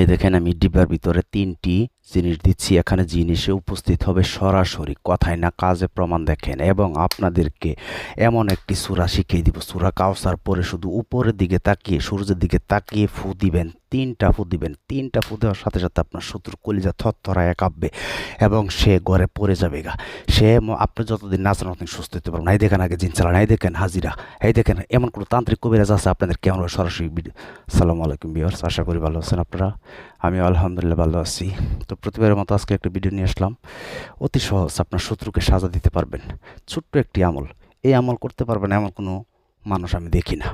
এই দেখেন আমি ডিব্বার ভিতরে তিনটি জিনিস দিচ্ছি, এখানে জিনিসে উপস্থিত হবে সরাসরি। কথায় না কাজে প্রমাণ দেখেন এবং আপনাদেরকে এমন একটি সুরা শিখিয়ে দিব। সুরা কাউসার পরে শুধু উপরের দিকে তাকিয়ে, সূর্যের দিকে তাকিয়ে ফু দিবেন, তিনটা ফু দিবেন। তিনটা ফু দেওয়ার সাথে সাথে আপনার শত্রুর কলিজা থরথরায় কাঁপবে এবং সে ঘরে পড়ে যাবে গা। সে আপনি যতদিন নাচেন ততদিন সুস্থ হতে পারবেন এই দেখেন আগে জিন চালান, এই দেখেন হাজিরা, এই দেখেন এমন কোনো তান্ত্রিক কবিরাজ আছে আপনাদের কেমন? সরাসরি সালামু আলাইকুম বিয়ার্স আশা করি ভালো আছেন আপনারা। আমি আলহামদুলিল্লাহ ভালো আছি। তো প্রতিবারের মতো আজকে একটা ভিডিও নিয়ে আসলাম। অতি সহজ, আপনার শত্রুকে সাজা দিতে পারবেন। ছোট্ট একটি আমল। এই আমল করতে পারবেন এমন কোনো মানুষ আমি দেখি না।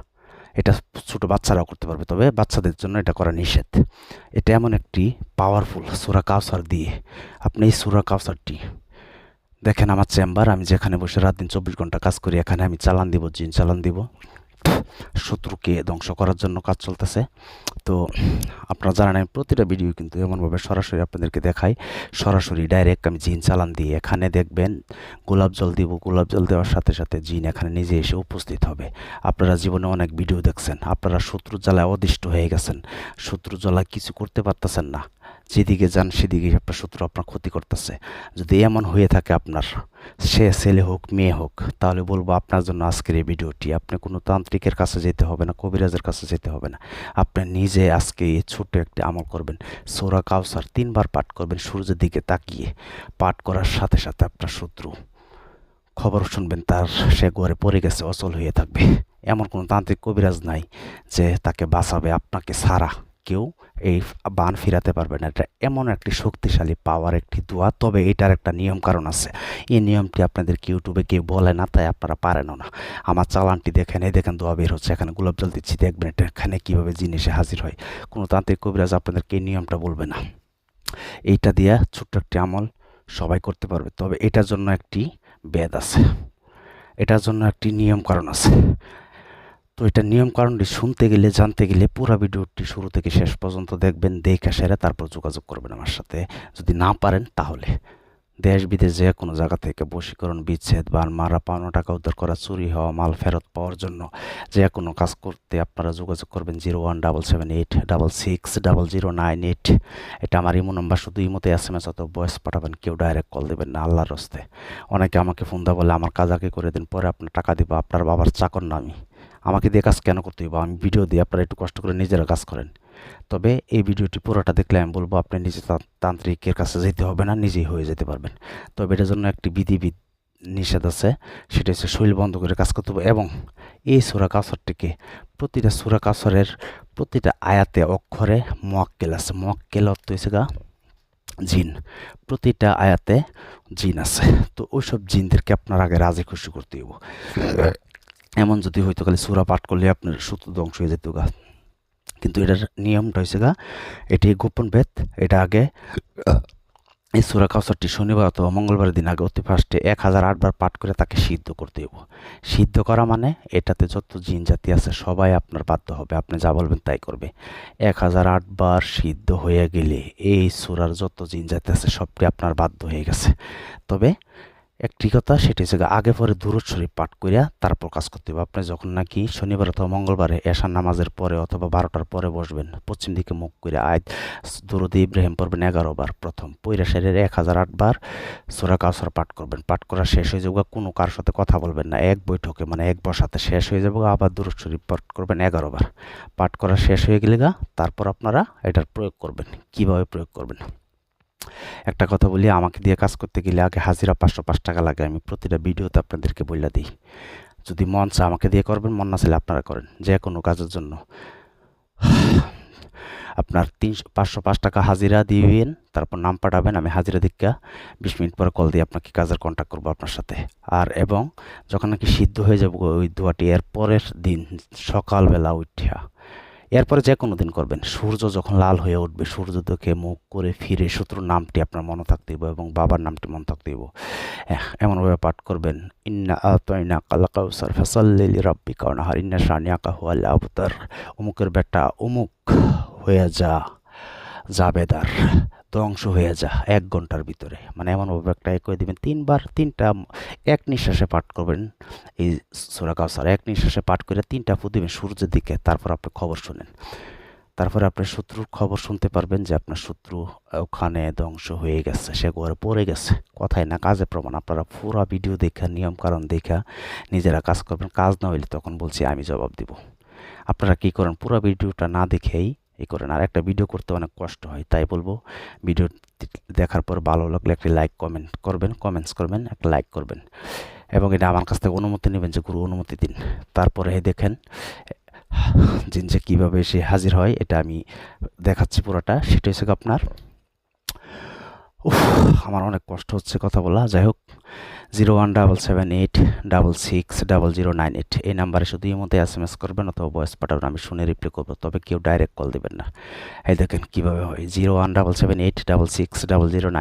এটা ছোটো বাচ্চারাও করতে পারবে, তবে বাচ্চাদের জন্য এটা করা নিষেধ। এটা এমন একটি পাওয়ারফুল সুরা কাউসার দিয়ে। আপনি এই সুরা কাউসারটি দেখেন আমার চেম্বার, আমি যেখানে বসে রাত দিন চব্বিশ ঘণ্টা কাজ করি, এখানে আমি চালান দিব, জিন চালান দিব। শত্রুকে ধ্বংস করার জন্য কাজ চলতেছে। তো আপনারা জানেন, আমি প্রতিটা ভিডিও কিন্তু এমনভাবে সরাসরি আপনাদেরকে দেখাই। সরাসরি ডাইরেক্ট আমি জিন চালান দিয়ে এখানে দেখবেন, গোলাপ জল দিব, গোলাপ জল দেওয়ার সাথে সাথে জিন এখানে নিজে এসে উপস্থিত হবে। আপনারা জীবনে অনেক ভিডিও দেখছেন। আপনারা শত্রু জ্বালায় অদিষ্ট হয়ে গেছেন। শত্রু জ্বালায় কিছু করতে পারতেছেন না। যেদিকে যান সেদিকে আপনার শত্রু আপনার ক্ষতি করতেছে। যদি এমন হয়ে থাকে আপনার, সে ছেলে হোক, মেয়ে হোক, তাহলে বলব আপনার জন্য আজকের এই ভিডিওটি। আপনি কোনো তান্ত্রিকের কাছে যেতে হবে না, কবিরাজের কাছে যেতে হবে না। আপনি নিজে আজকে এই ছোট্ট একটি আমল করবেন। সোরা কাউসার তিনবার পাঠ করবেন, সূর্যের দিকে তাকিয়ে পাঠ করার সাথে সাথে আপনার শত্রু খবর শুনবেন, তার সে ঘরে পড়ে গেছে, অচল হয়ে থাকবে। এমন কোনো তান্ত্রিক কবিরাজ নাই যে তাকে বাঁচাবে, আপনাকে ছাড়া। কেউ এই বান ফিরাতে পারবে না। এটা এমন একটি শক্তিশালী পাওয়ার একটি দোয়া। তবে এটার একটা নিয়ম কারণ আছে। এই নিয়মটি আপনাদেরকে ইউটিউবে কেউ বলে না, তাই আপনারা পারেনও না। আমার চালানটি দেখেন, এই দেখেন দোয়া বের হচ্ছে। এখানে গোলাপ জল দিচ্ছি, দেখবেন এটা এখানে কীভাবে জিনিসে হাজির হয়। কোনো তান্ত্রিক কবিরাজ আপনাদেরকে এই নিয়মটা বলবে না। এইটা দিয়া ছোট্ট একটি আমল সবাই করতে পারবে। তবে এটার জন্য একটি বেদ আছে। এটার জন্য একটি নিয়ম কারণ আছে। তো এটা নিয়ম কারণটি শুনতে গেলে, জানতে গেলে পুরো ভিডিওটি শুরু থেকে শেষ পর্যন্ত দেখবেন, দেখে সেরে তারপর যোগাযোগ করবেন আমার সাথে। যদি না পারেন তাহলে দেশ বিদেশ যে কোনো জায়গা থেকে বশীকরণ, বিচ্ছেদ বা মারা, পাওনা টাকা উদ্ধার করা, চুরি হওয়া, মাল ফেরত পাওয়ার জন্য যে কোনো কাজ করতে আপনারা যোগাযোগ করবেন zero one double seven eight, double six, double zero nine eight. এটা আমার ইমো নাম্বার, শুধু ইমোতে এস এম এস অত বয়স পাঠাবেন, কেউ ডাইরেক্ট কল দেবেন না, আল্লাহর রস্তে অনেকে আমাকে ফোন দেওয়া বলে, আমার কাজ আগে করে দিন, পরে আপনার টাকা দিব, আপনার বাবার চাকর না আমি। আমাকে দিয়ে কাজ কেন করতে হবে আমি ভিডিও দিয়ে আপনারা একটু কষ্ট করে নিজেরা কাজ করেন। তবে এই ভিডিওটি পুরোটা দেখলে আমি বলব, আপনি নিজে তান্ত্রিকের কাছে যেতে হবে না, নিজেই হয়ে যেতে পারবেন। তবে এটার জন্য একটি বিধি বিধ নিষেধ আছে, সেটা হচ্ছে শৈল বন্ধ করে কাজ করতে হবে এবং এই সুরা কাসরটিকে প্রতিটা সুরা কাসরের প্রতিটা আয়াতে অক্ষরে মোয়াক্কেল আছে। মোয়াক্কেল অর্থ হয়েছে গা জিন। প্রতিটা আয়াতে জিন আছে। তো ওইসব জিনদেরকে আপনার আগে রাজি খুশি করতে হইব। এমন যদি হয়তো খালি সুরা পাঠ করলে আপনার সূত্র ধ্বংস হয়ে যেত গা। কিন্তু এটার নিয়মটা হয়েছে গা এটি গোপন ভেদ। এটা আগে এই সুরা কাউসারটি শনিবার অথবা মঙ্গলবার দিন আগে অতি ফার্স্টে এক হাজার আটবার পাঠ করে তাকে সিদ্ধ করতে হইব। সিদ্ধ করা মানে এটাতে যত জিন জাতি আছে, সবাই আপনার বাধ্য হবে। আপনি যা বলবেন তাই করবে। এক হাজার আটবার সিদ্ধ হয়ে গেলে এই সুরার যত জিন জাতি আছে, সবটি আপনার বাধ্য হয়ে গেছে। তবে একটি কথা, সেটি হচ্ছে আগে পরে দূরত শরীফ পাঠ করিয়া তারপর কাজ করতে হবে। আপনি যখন নাকি শনিবার অথবা মঙ্গলবারে এশার নামাজের পরে অথবা বারোটার পরে বসবেন, পশ্চিম দিকে মুখ করে আয় দুরুদ ইব্রাহিম পড়বেন এগারো বার প্রথম। পৈরা শরীরে এক হাজার আটবার সোরা কাউসার পাঠ করবেন। পাঠ করা শেষ হয়ে যাবে কোনো কার সাথে কথা বলবেন না। এক বৈঠকে মানে এক বসাতে শেষ হয়ে যাবে আবার দুরুদ শরীফ পাঠ করবেন এগারো বার। পাঠ করা শেষ হয়ে গেলে গা তারপর আপনারা এটার প্রয়োগ করবেন। কীভাবে প্রয়োগ করবেন? একটা কথা বলি, আমাকে দিয়ে কাজ করতে গেলে আগে হাজিরা পাঁচশো পাঁচ টাকা লাগে। আমি প্রতিটা ভিডিওতে আপনাদেরকে বলে দিই। যদি মন চা আমাকে দিয়ে করবেন, মন না চাইলে আপনারা করেন, যে কোনো কাজের জন্য। আপনার তিনশো, পাঁচশো পাঁচ টাকা হাজিরা দিবেন, তারপর নাম পাঠাবেন, আমি হাজিরা দিকা, বিশ মিনিট পরে কল দিয়ে আপনাকে কাজের কন্ট্যাক্ট করব আপনার সাথে। আর এবং যখন নাকি সিদ্ধ হয়ে যাব, ওই দোয়াটি এর পরের দিন সকালবেলা উঠিয়া এরপরে যে কোনো দিন করবেন। সূর্য যখন লাল হয়ে উঠবে, সূর্য দেখে মুখ করে ফিরে শত্রুর নামটি আপনার মনে থাকতে হবে এবং বাবার নামটি মনে থাকতে হইব। এমনভাবে পাঠ করবেন, ইন্না আতইনা কালাকাউসার ফেসাল্লিলি রব্বি কাউনাহার ইন্না শানিয়াকা হুয়াল আবতার। অমুকের বেটা, অমুক হয়ে যা জাবেদার ধ্বংস হয়ে যা এক ঘণ্টার ভিতরে। মানে এমনভাবে একটা এক করে দিবেন, তিনবার তিনটা এক নিঃশ্বাসে পাঠ করবেন। এই সোরা কাউসার এক নিঃশ্বাসে পাঠ করে তিনটা ফু দিবেন সূর্যের দিকে, তারপর আপনি খবর শুনেন। তারপরে আপনার শত্রুর খবর শুনতে পারবেন যে আপনার শত্রু ওখানে ধ্বংস হয়ে গেছে, সে ঘরে পড়ে গেছে। কথায় না কাজে প্রমাণ। আপনারা পুরো ভিডিও দেখা নিয়ম কারণ দেখা, নিজেরা কাজ করবেন। কাজ না হইলে তখন বলছি, আমি জবাব দিব। আপনারা কি করেন? পুরো ভিডিওটা না দেখেই এই করেন। আর একটা ভিডিও করতে অনেক কষ্ট হয়, তাই বলব। ভিডিও দেখার পর ভালো লাগলে একটি লাইক কমেন্ট করবেন কমেন্টস করবেন, একটা লাইক করবেন। এবং এটা আমার কাছ থেকে অনুমতি নেবেন যে গুরু অনুমতি দিন। তারপরে দেখেন জিনজে কীভাবে এসে হাজির হয়, এটা আমি দেখাচ্ছি পুরোটা। সেটা হচ্ছে আপনার উফ, আমার অনেক কষ্ট হচ্ছে কথা বলা। যাই হোক zero one double seven eight double six double zero nine eight. এই নাম্বারে শুধু এই মধ্যে এস এম এস করবেন অথবা ভয়েস পাঠাবেন আমি শুনে রিপ্লাই করব তবে কেউ ডাইরেক্ট কল দেবেন না। এই দেখেন কীভাবে হয়। Zero one double seven eight double six double zero nine